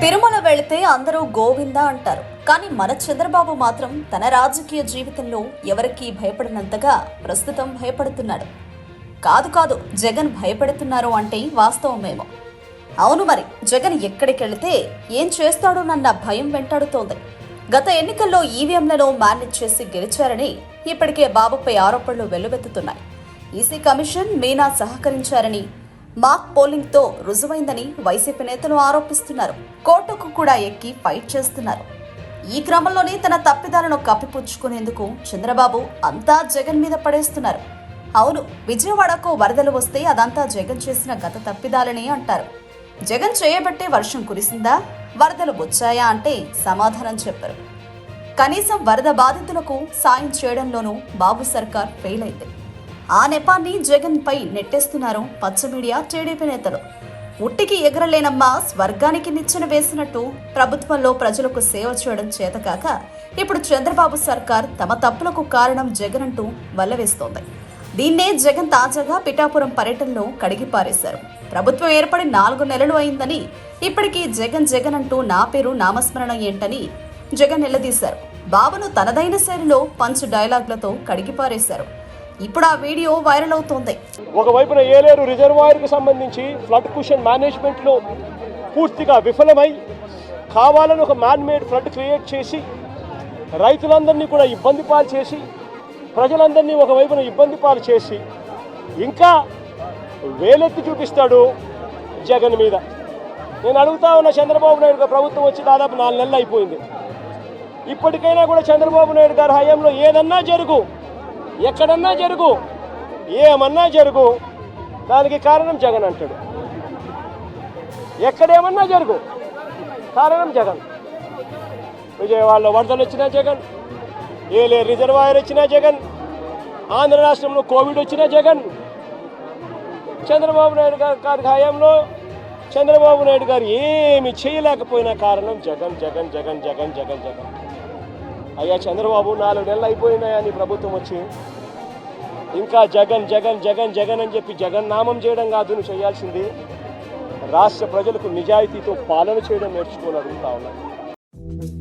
తిరుమల వెళితే అందరూ గోవిందా అంటారు. కానీ మన చంద్రబాబు మాత్రం తన రాజకీయ జీవితంలో ఎవరికీ భయపడినంతగా ప్రస్తుతం భయపడుతున్నాడు. కాదు కాదు జగన్ భయపెడుతున్నారు అంటే వాస్తవమేమో. అవును మరి జగన్ ఎక్కడికెళితే ఏం చేస్తాడోనన్న భయం వెంటాడుతోంది. గత ఎన్నికల్లో ఈవీఎంలలో మేనేజ్ చేసి గెలిచారని ఇప్పటికే బాబుపై ఆరోపణలు వెల్లువెత్తుతున్నాయి. ఈసీ కమిషన్ మీనా సహకరించారని. మాక్ పోలింగ్తో రుజువైందని వైసీపీ నేతలు ఆరోపిస్తున్నారు. కోర్టుకు కూడా ఎక్కి ఫైట్ చేస్తున్నారు. ఈ క్రమంలోనే తన తప్పిదాలను కప్పిపుచ్చుకునేందుకు చంద్రబాబు అంతా జగన్ మీద పడేస్తున్నారు. అవును విజయవాడకు వరదలు వస్తే అదంతా జగన్ చేసిన గత తప్పిదాలని అంటారు. జగన్ చేయబట్టే వర్షం కురిసిందా? వరదలు వచ్చాయా అంటే సమాధానం చెప్పరు. కనీసం వరద బాధితులకు సాయం చేయడంలోనూ బాబు సర్కార్ ఫెయిల్ అయింది. ఆ నెపాన్ని జగన్ పై నెట్టేస్తున్నారు పచ్చ మీడియా టీడీపీ నేతలు. ఉట్టికి ఎగరలేనమ్మా స్వర్గానికి నిచ్చెన వేసినట్టు ప్రభుత్వంలో ప్రజలకు సేవ చేయడం చేతకాక ఇప్పుడు చంద్రబాబు సర్కార్ తమ తప్పులకు కారణం జగన్ అంటూ వల్లవేస్తోంది దీన్నే జగన్ తాజాగా పిఠాపురం పర్యటనలో కడిగి పారేశారు. ప్రభుత్వం ఏర్పడి నాలుగు నెలలు అయిందని ఇప్పటికీ జగన్ జగన్ అంటూ నా పేరు నామస్మరణ ఏంటని జగన్ నిలదీశారు. బాబును తనదైన శైలిలో పంచ్ డైలాగ్లతో కడిగి పారేశారు. ఇప్పుడు ఆ వీడియో వైరల్ అవుతోంది. ఒకవైపున ఏలేరు రిజర్వాయర్కి సంబంధించి ఫ్లడ్ కుషన్ మేనేజ్మెంట్లో పూర్తిగా విఫలమై కావాలని ఒక మ్యాన్ మేడ్ ఫ్లడ్ క్రియేట్ చేసి రైతులందరినీ కూడా ఇబ్బంది పాలు చేసి ప్రజలందరినీ ఒకవైపున ఇబ్బంది పాలు చేసి ఇంకా వేలెత్తి చూపిస్తాడు జగన్ మీద. నేను అడుగుతా ఉన్న చంద్రబాబు నాయుడు ప్రభుత్వం వచ్చి దాదాపు నాలుగు నెలలు అయిపోయింది. ఇప్పటికైనా కూడా చంద్రబాబు నాయుడు గారి హయాంలో ఏదన్నా జరుగు. ఎక్కడన్నా జరుగు. ఏమన్నా జరుగు. దానికి కారణం జగన్ అంటాడు. ఎక్కడేమన్నా జరుగు. కారణం జగన్. విజయవాడలో వరదలు వచ్చినా జగన్. ఏలే రిజర్వాయర్ వచ్చినా జగన్. ఆంధ్ర రాష్ట్రంలో కోవిడ్ వచ్చినా జగన్. చంద్రబాబు నాయుడు గారి గారి హయాంలో చంద్రబాబు నాయుడు గారు ఏమి చేయలేకపోయినా కారణం జగన్ జగన్ జగన్ జగన్ జగన్ జగన్. అయ్యా చంద్రబాబు నాలుగు నెలలు అయిపోయినాయని ప్రభుత్వం వచ్చి? ఇంకా జగన్ జగన్ జగన్ జగన్ అని చెప్పి జగన్ నామం చేయడం కాదు నువ్వు చేయాల్సింది. రాష్ట్ర ప్రజలకు నిజాయితీతో పాలన చేయడం నేర్చుకోని అడుగుతా ఉన్నాను